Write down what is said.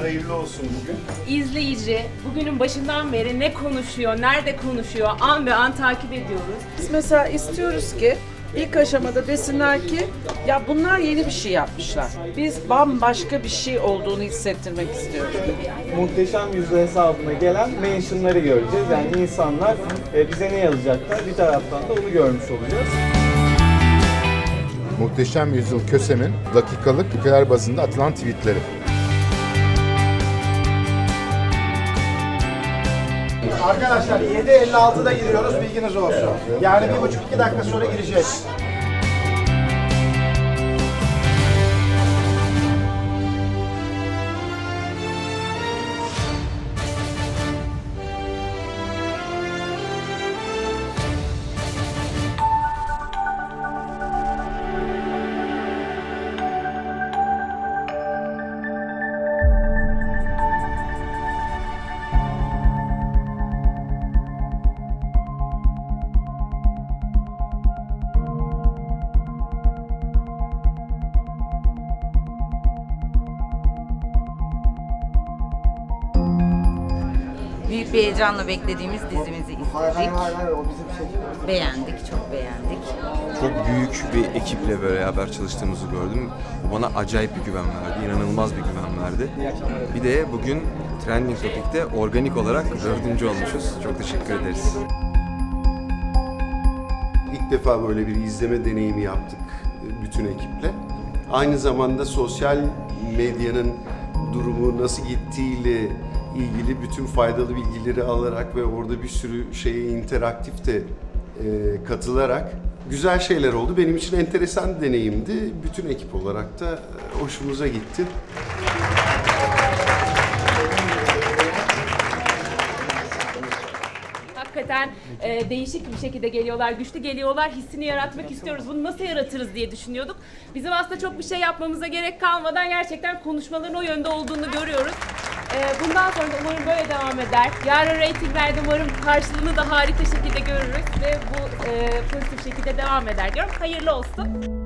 Hayırlı olsun bugün. İzleyici bugünün başından beri ne konuşuyor, nerede konuşuyor an be an takip ediyoruz. Biz mesela istiyoruz ki ilk aşamada desinler ki ya bunlar yeni bir şey yapmışlar. Biz bambaşka bir şey olduğunu hissettirmek istiyoruz. Muhteşem Yüzyıl hesabına gelen mentionları göreceğiz. Yani insanlar e, bize ne yazacaklar bir taraftan da onu görmüş olacağız. Muhteşem Yüzyıl Kösem'in dakikalık ülkeler bazında atılan tweetleri. Arkadaşlar 7.56'da giriyoruz bilginiz olsun. Yani bir buçuk iki dakika sonra gireceğiz. Büyük bir heyecanla beklediğimiz dizimizi izledik. Beğendik, çok beğendik. Çok büyük bir ekiple beraber çalıştığımızı gördüm. Bu bana acayip bir güven verdi, inanılmaz bir güven verdi. Bir de bugün Trending Topic'te organik olarak dördüncü olmuşuz. Çok teşekkür ederiz. İlk defa böyle bir izleme deneyimi yaptık e, bütün ekiple. Aynı zamanda sosyal medyanın durumu nasıl gittiğiyle ilgili bütün faydalı bilgileri alarak ve orada bir sürü şeye interaktif de e, katılarak güzel şeyler oldu. Benim için enteresan deneyimdi. Bütün ekip olarak da e, hoşumuza gitti. Hakikaten e, değişik bir şekilde geliyorlar, güçlü geliyorlar, hissini yaratmak istiyoruz. Bunu nasıl yaratırız diye düşünüyorduk. Bizim aslında çok bir şey yapmamıza gerek kalmadan gerçekten konuşmaların o yönde olduğunu görüyoruz. E, bundan sonra da umarım böyle devam eder. Yarın reytinglerde umarım karşılığını da harika şekilde görürüz ve bu e, pozitif şekilde devam eder diyorum. Hayırlı olsun.